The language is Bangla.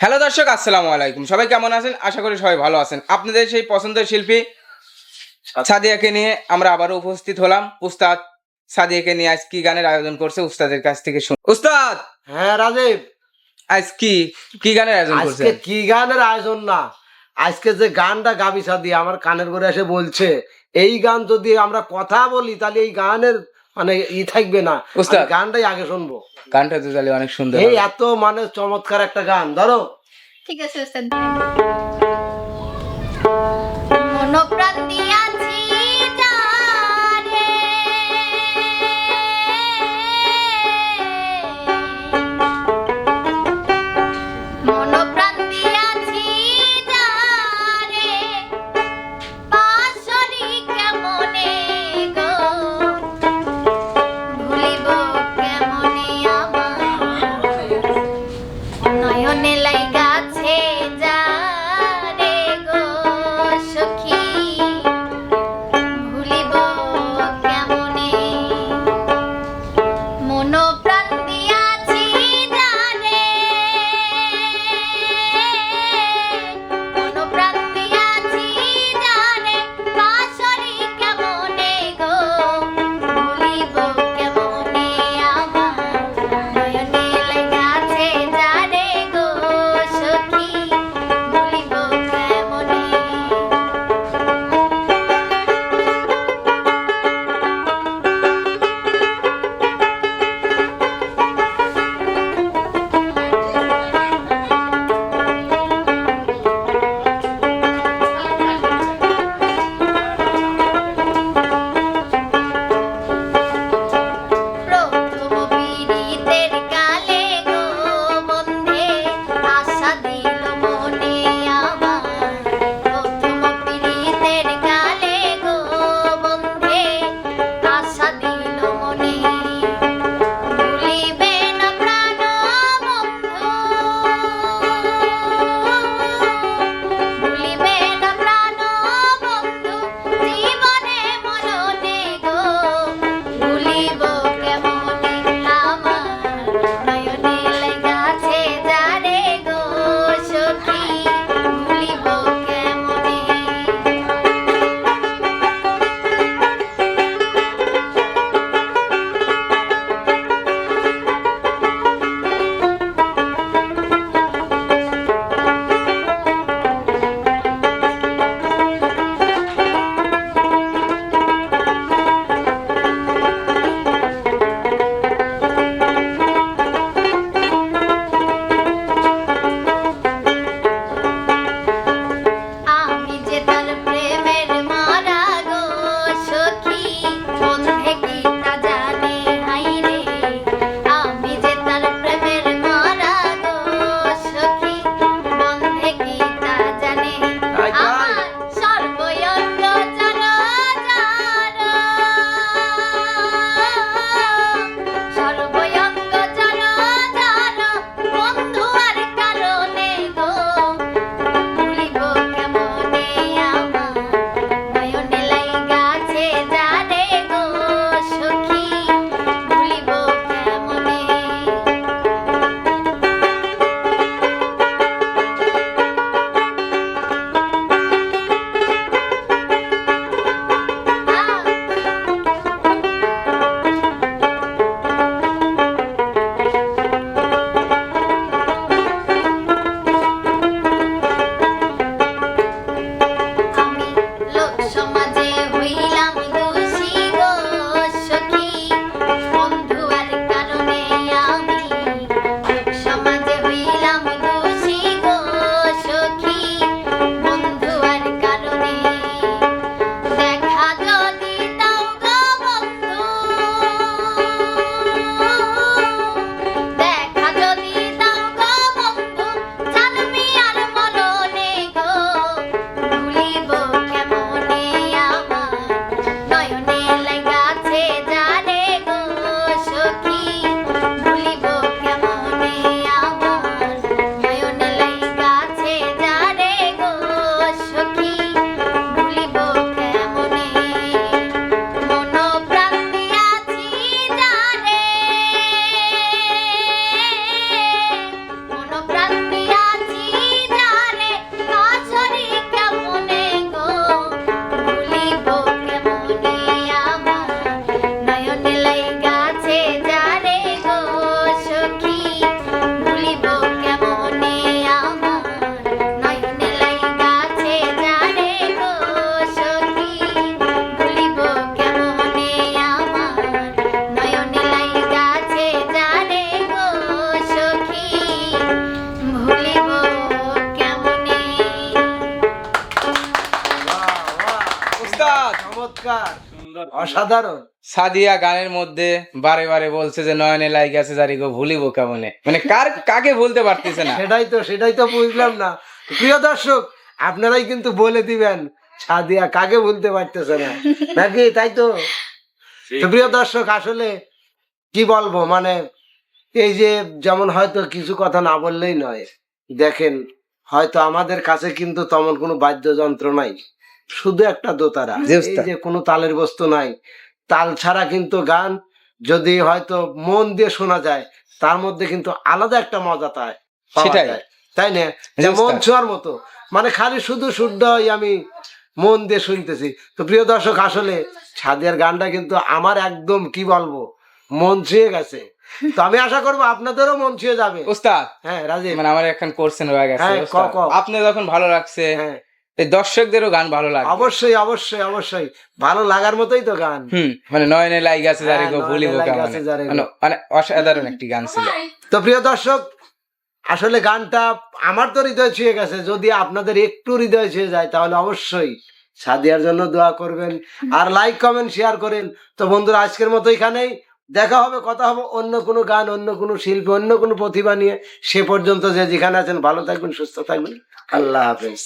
হ্যালো দর্শক, আসসালামু আলাইকুম। সবাই কেমন আছেন? আশা করি সবাই ভালো আছেন। আপনাদের সেই পছন্দের শিল্পী সাদিয়াকে নিয়ে আমরা আবারও উপস্থিত হলাম। উস্তাদ সাদিয়াকে নিয়ে আজ কি গানের আয়োজন করছে উস্তাদের কাছ থেকে শুন উস্তাদ! হ্যাঁ রাজীব। আজ কি কি গানের আয়োজন করছে? আজকে কি গানের আয়োজন না? আজকে যে গানটা গাবিসা দিয়ে আমার কানের করে এসে বলছে এই গান যদি আমরা কথা বলি তাহলে এই গানের মানে ই থাকবে না। উস্তাদ। আমি গানটাই আগে শুনব। গানটা তো তাহলে অনেক সুন্দর এই হবে। এত মানে চমৎকার একটা গান। ধরো। ঠিক আছে ওস্তাদ অসাধারণ। সাদিয়া গানের মধ্যে বারে বারে বলছে যে নয়নে লাইক আছে জারি গো ভুলিব কেমনে? মানে কার কাকে ভুলতে পারতেছে না? সেটাই তো সেটাই তো বুঝলাম না। প্রিয় দর্শক আপনারাই কিন্তু বলে দিবেন সাদিয়া কাকে ভুলতে পারতেছে না? নাকি তাই তো? তো প্রিয় দর্শক আসলে কি বলব মানে এই যে যেমন হয়তো কিছু কথা না বললেই নয় দেখেন হয়তো আমাদের কাছে কিন্তু তেমন কোনো বাদ্যযন্ত্র নাই। শুধু একটা দোতারা এই যে কোনো তালের বস্তু নাই। তাল ছাড়া কিন্তু গান যদি হয়তো মন দিয়ে শোনা যায় তার মধ্যে কিন্তু আলাদা একটা মজা সেটাই। তাই না? মন ছোঁয়ার মতো। মানে খালি শুধু শুদ্ধই আমি মন দিয়ে শুনতেছি। তো প্রিয় দর্শক আসলে সাদিয়ার গানটা কিন্তু আমার একদম কি বলব মন ছুঁয়ে গেছে। তো আমি আশা করব আপনাদেরও মন ছুঁয়ে যাবে। উস্তাদ হ্যাঁ রাজীব। মানে আমার এখন কোর্সেন রয়ে গেছে হ্যাঁ। আপনি যখন ভালো লাগছে হ্যাঁ। দর্শকদেরও গান ভালো লাগে। অবশ্যই অবশ্যই অবশ্যই। ভালো লাগার মতোই তো গান। হুম মানে নয়নে আছে জারি হ্যাঁ, গো ভুলিব জারি গো। মানে মানে অসাধারণ একটি গান ছিল। তো প্রিয় দর্শক আসলে গানটা আমার তো হৃদয় ছুঁয়ে গেছে। যদি আপনাদের একটু হৃদয় ছুঁয়ে যায় তাহলে অবশ্যই সাদিয়ার জন্য দোয়া করবেন আর লাইক কমেন্ট শেয়ার করেন। তো বন্ধুরা আজকের মতো এখানেই। দেখা হবে কথা হবে অন্য কোনো গান অন্য কোনো শিল্পী অন্য কোনো প্রতিভা নিয়ে। সে পর্যন্ত যে যেখানে আছেন ভালো থাকবেন সুস্থ থাকবেন। আল্লাহ হাফেজ।